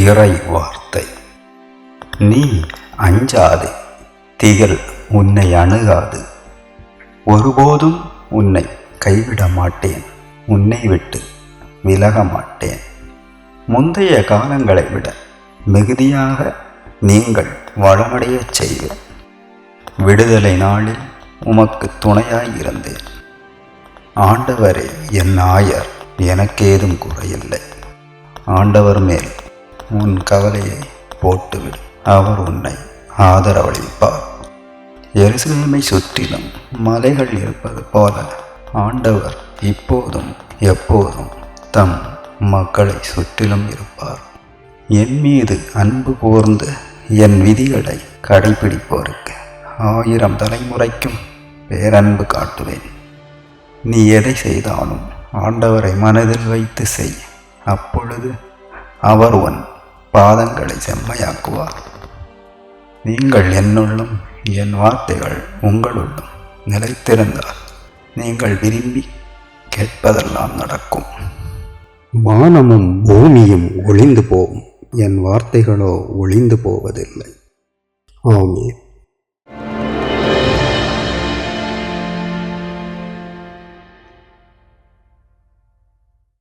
இறை வார்த்தை. நீ அஞ்சாதே திகழ் உன்னை அணுகாது. ஒருபோதும் உன்னை கைவிட மாட்டேன் உன்னை விட்டு விலக மாட்டேன். முந்தைய காலங்களை விட மிகுதியாக நீங்கள் வளமடைய செய்வேன். விடுதலை நாளில் உமக்கு துணையாய் இருந்தேன். ஆண்டவரே என் ஆயர் எனக்கேதும் குறையில்லை. ஆண்டவர் மேல் உன் கவலையை போட்டுவிடு. அவர் உன்னை ஆதரவளிப்பார். எருசலேமை சுற்றிலும் மலைகள் இருப்பது போல ஆண்டவர் இப்போதும் எப்போதும் தம் மக்களை சுற்றிலும் இருப்பார். என் மீது அன்பு கூர்ந்து என் விதிகளை கடைபிடிப்போருக்கு ஆயிரம் தலைமுறைக்கும் பேரன்பு காட்டுவேன். நீ எதை செய்தாலும் ஆண்டவரை மனதில் வைத்து செய். அப்பொழுது அவர் உன் பாதங்களை செம்மையாக்குவார். நீங்கள் என்னுள்ளும் என் வார்த்தைகள் உங்களுள்ளும் நிலைத்திருந்தால் நீங்கள் விரும்பி கேட்பதெல்லாம் நடக்கும். வானமும் பூமியும் ஒளிந்து போகும். என் வார்த்தைகளோ ஒளிந்து போவதில்லை. ஆமீன்.